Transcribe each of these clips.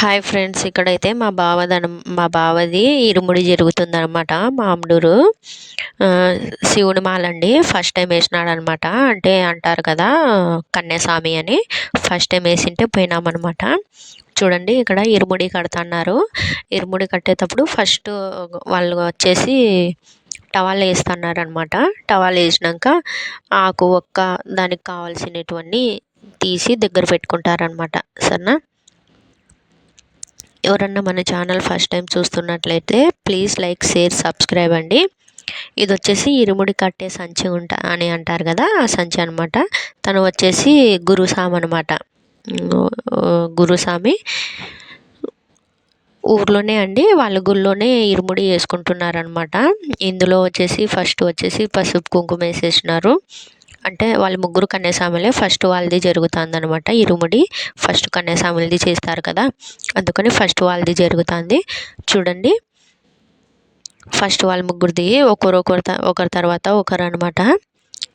Hi friends ఇక్కడైతే మా బావదన మా బావది ఇరుముడి జరుగుతుందనమాట మామిడూరు. శివుని మాలండి ఫస్ట్ టైం వేసినాడు అనమాట అంటే అంటారు కదా కన్యాస్వామి అని. ఫస్ట్ టైం వేసింటే పోయినామన్నమాట. చూడండి ఇక్కడ ఇరుముడి కడుతున్నారు. ఇరుముడి కట్టేటప్పుడు ఫస్ట్ వాళ్ళు వచ్చేసి టవాల్ వేస్తున్నారనమాట టవాల్ వేసినాక ఆకు ఒక్క దానికి కావాల్సినటువంటి తీసి దగ్గర పెట్టుకుంటారనమాట సరేనా? ఎవరన్నా మన ఛానల్ ఫస్ట్ టైం చూస్తున్నట్లయితే ప్లీజ్ లైక్ షేర్ సబ్స్క్రైబ్ అండి. ఇది వచ్చేసి ఇరుముడి కట్టే సంచి ఉంటా అని అంటారు కదా ఆ సంచి అనమాట తను వచ్చేసి గురుసామి అనమాట గురుసామి. ఊర్లోనే అండి వాళ్ళ గుళ్ళోనే ఇరుముడి వేసుకుంటున్నారనమాట ఇందులో వచ్చేసి ఫస్ట్ వచ్చేసి పసుపు కుంకుమ వేసేసినారు. అంటే వాళ్ళు ముగ్గురు కన్యాస్వాములే ఫస్ట్ వాళ్ళది జరుగుతుందనమాట. ఇరుముడి ఫస్ట్ కన్యాస్వాములది చేస్తారు కదా. అందుకని ఫస్ట్ వాళ్ళది జరుగుతుంది. చూడండి. ఫస్ట్ వాళ్ళ ముగ్గురిది ఒకరు ఒకరు ఒకరి తర్వాత ఒకరు అనమాట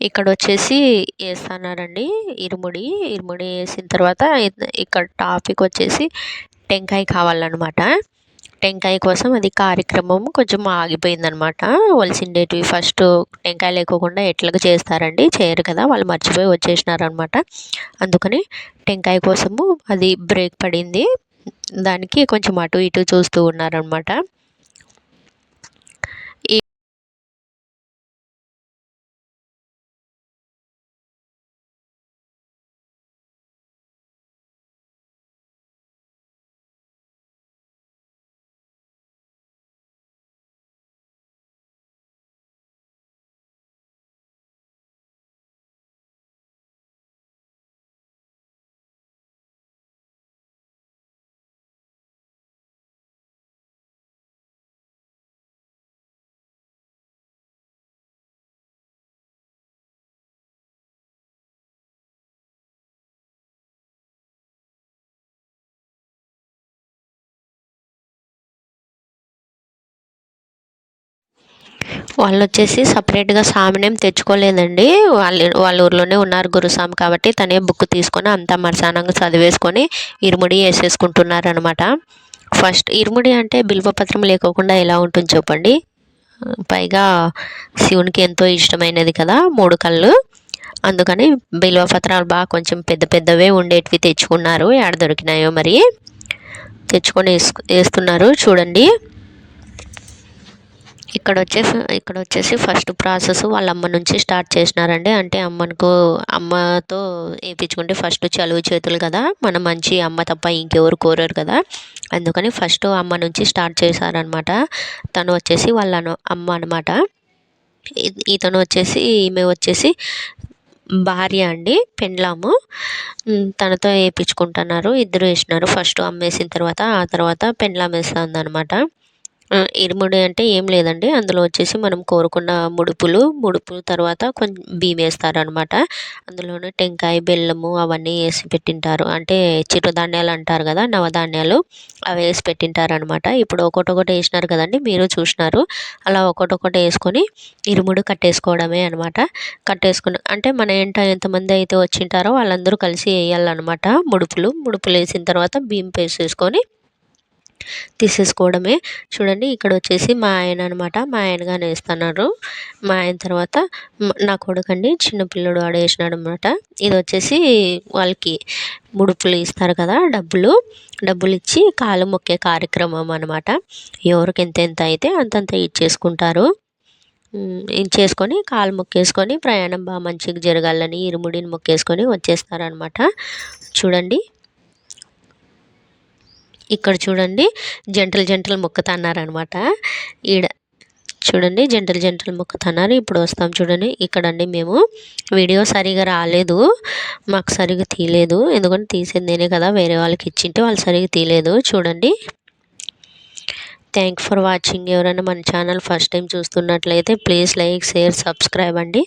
ఇక్కడ వచ్చేసి వేస్తున్నారండి ఇరుముడి. ఇరుముడి వేసిన తర్వాత ఇక్కడ టాపిక్ వచ్చేసి టెంకాయ కావాలన్నమాట టెంకాయ కోసం అది కార్యక్రమం కొంచెం ఆగిపోయిందనమాట వలసిండేటివి ఫస్ట్ టెంకాయ లేకోకుండా ఎట్లాగ చేస్తారండి? చేయరు కదా వాళ్ళు మర్చిపోయి వచ్చేసినారనమాట అందుకని టెంకాయ కోసము అది బ్రేక్ పడింది. దానికి కొంచెం అటు ఇటు చూస్తూ ఉన్నారనమాట వాళ్ళు వచ్చేసి సపరేట్గా స్వామినేం తెచ్చుకోలేదండి. వాళ్ళ వాళ్ళ ఊర్లోనే ఉన్నారు గురుస్వామి కాబట్టి తనే బుక్ తీసుకొని అంతా మరసానంగా చదివేసుకొని ఇరుముడి వేసేసుకుంటున్నారు అనమాట ఫస్ట్ ఇరుముడి అంటే బిల్వపత్రం లేకోకుండా ఎలా ఉంటుంది చెప్పండి? పైగా శివునికి ఎంతో ఇష్టమైనది కదా మూడు కళ్ళు. అందుకని బిల్వపత్రాలు బాగా కొంచెం పెద్ద పెద్దవే ఉండేటివి తెచ్చుకున్నారు. ఎక్కడ దొరికినాయో మరి? తెచ్చుకొని వేస్తున్నారు. చూడండి. ఇక్కడ వచ్చేసి ఇక్కడ వచ్చేసి ఫస్ట్ ప్రాసెస్ వాళ్ళ అమ్మ నుంచి స్టార్ట్ చేసినారండి. అంటే అమ్మకు అమ్మతో వేయించుకుంటే ఫస్ట్ చలువు చేతులు కదా. మన మంచి అమ్మ తప్ప ఇంకెవరు కోరరు కదా. అందుకని ఫస్ట్ అమ్మ నుంచి స్టార్ట్ చేశారనమాట తను వచ్చేసి వాళ్ళ అమ్మ అనమాట ఇతను వచ్చేసి ఈమె వచ్చేసి భార్య అండి పెండ్లాము. తనతో వేయించుకుంటున్నారు ఇద్దరు వేసినారు. ఫస్ట్ అమ్మేసిన తర్వాత ఆ తర్వాత పెండ్లాం వేస్తుంది అనమాట ఇరుముడి అంటే ఏం లేదండి. అందులో వచ్చేసి మనం కోరుకున్న ముడుపులు ముడుపులు తర్వాత కొంచెం బియ్యం వేస్తారనమాట అందులోనే టెంకాయ బెల్లము అవన్నీ వేసి పెట్టింటారు. అంటే చిరుధాన్యాలు అంటారు కదా నవధాన్యాలు అవి వేసి పెట్టింటారనమాట ఇప్పుడు ఒకటొకటి వేసినారు కదండి మీరు చూసినారు. అలా ఒకటొకటి వేసుకొని ఇరుముడు కట్టేసుకోవడమే అనమాట కట్టేసుకుని అంటే మన ఏంట ఎంతమంది అయితే వచ్చింటారో వాళ్ళందరూ కలిసి వేయాలన్నమాట. ముడుపులు ముడుపులు వేసిన తర్వాత బియ్యం వేసేసుకొని తీసేసుకోవడమే. చూడండి ఇక్కడ వచ్చేసి మా ఆయన అనమాట మా ఆయనగా వేస్తున్నారు. మా ఆయన తర్వాత నా కొడుకండి చిన్నపిల్లడు ఆడేసినాడు అనమాట ఇది వచ్చేసి వాళ్ళకి ముడుపులు ఇస్తారు కదా డబ్బులు. డబ్బులు ఇచ్చి కాలు మొక్కే కార్యక్రమం అనమాట ఎవరికి ఎంత ఎంత అయితే అంతంత ఇచ్చేసుకుంటారు. ఇచ్చేసుకొని కాలు మొక్కేసుకొని ప్రయాణం బాగా మంచిగా జరగాలని ఇరుముడిని మొక్కేసుకొని వచ్చేస్తారనమాట చూడండి. ఇక్కడ చూడండి జంటలు జంటలు మొక్కుతున్నారనమాట ఈడ చూడండి జంటలు జంటలు మొక్కుతున్నారు ఇప్పుడు వస్తాం చూడండి ఇక్కడండి మేము. వీడియో సరిగా రాలేదు. మాకు సరిగా తీయలేదు. ఎందుకంటే తీసేది నేనే కదా వేరే వాళ్ళకి ఇచ్చింటే వాళ్ళు సరిగా తీయలేదు. చూడండి. థ్యాంక్ ఫర్ వాచింగ్ ఎవరైనా మన ఛానల్ ఫస్ట్ టైం చూస్తున్నట్లయితే ప్లీజ్ లైక్ షేర్ సబ్స్క్రైబ్ అండి.